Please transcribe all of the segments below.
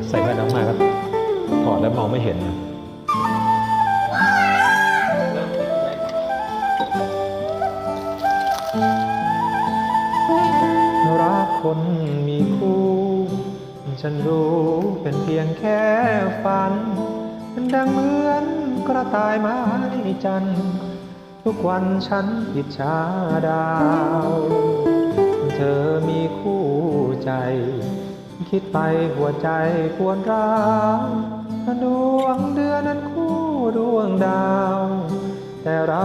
ดใส่แว่นออกมาก็ถอดแล้วมองไม่เห็นนะรักคนมีคู่ ฉันรู้เป็นเพียงแค่ฝันดังเหมือนกระต่ายไม้จัน ทุกวันฉันอิจฉาดาว เธอมีคู่ใจ คิดไปหัวใจปวดร้าวดวงเดือนนั้นคู่ดวงดาว แต่เรา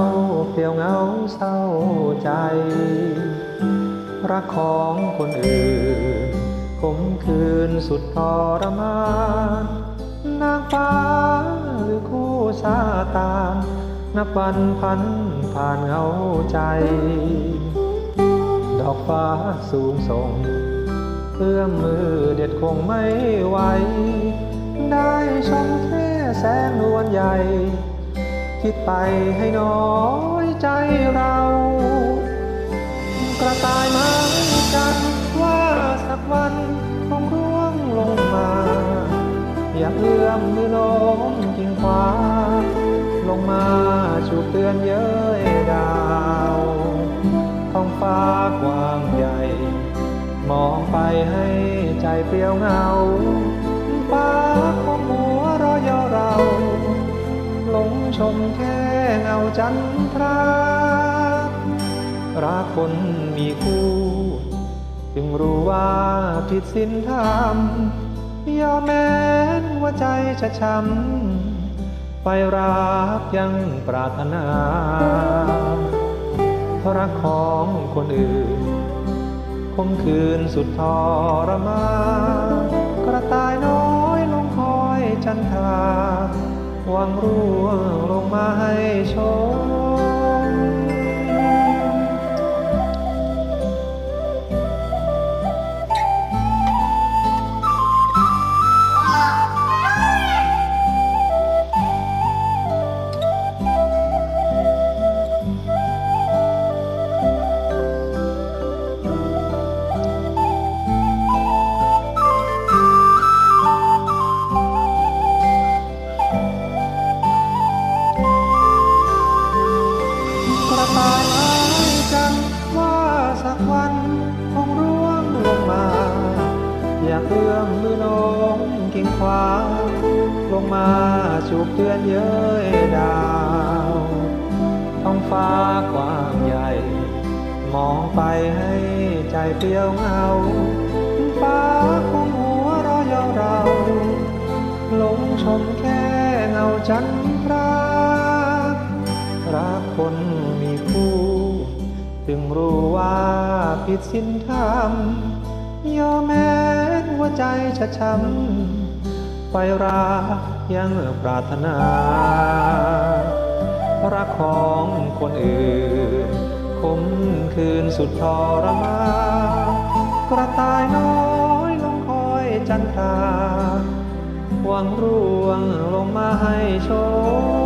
เปลี่ยวเงาเศร้าใจ รักของคนอื่นขมคืนสุดทรมานนางฟ้าหรือคู่ชาตานนับวันพันผ่านเงาใจ ดอกฟ้าสูงส่ง เอื้อมมือเด็ดคงไม่ไหว ได้ชมแค่แสงนวลใหญ่ คิดไปให้น้อยใจเรา กระต่ายไม้จันว่าสักวันคงร่วงลงมา อยากเอื้อมมือโน้มกิ่งฟ้าลงมาชูเตือนเย้ยดาวท้องฟ้ากว้าง มองไปให้ใจเปลี่ยวเหงาฟ้าของหัวรอยอเราหลงชมแค่เงาจันทรารักคนมีคู่ จึงรู้ว่าผิดศีลธรรมยอมแม้นว่าใจจะช้ำไปรักยังปรารถนาเพราะรักของคนอื่น คมคืนสุดทรมานกระต่ายน้อยลงคอยจันทาหวังร่วงลงมาให้ชม กวันคงร่วงลงมา อยากเอื้อมมือน้มกิ่งฟ้าลงมาจูบเตือนเย้ยดาวท้องฟ้ากว้างใหญ่ มองไปให้ใจเปลี่ยวเหงาฟ้าของหัวเรอยอเราลงชมแค่เงาจันทรารักคน จึงรู้ว่าผิดศีลธรรมยอมแม้หัวใจจะช้ำไปรักยังปรารถนา รักของคนอื่นคมคืนสุดทรมานกระต่ายน้อยลงคอยจันทราหวังร่วงลงมาให้โชม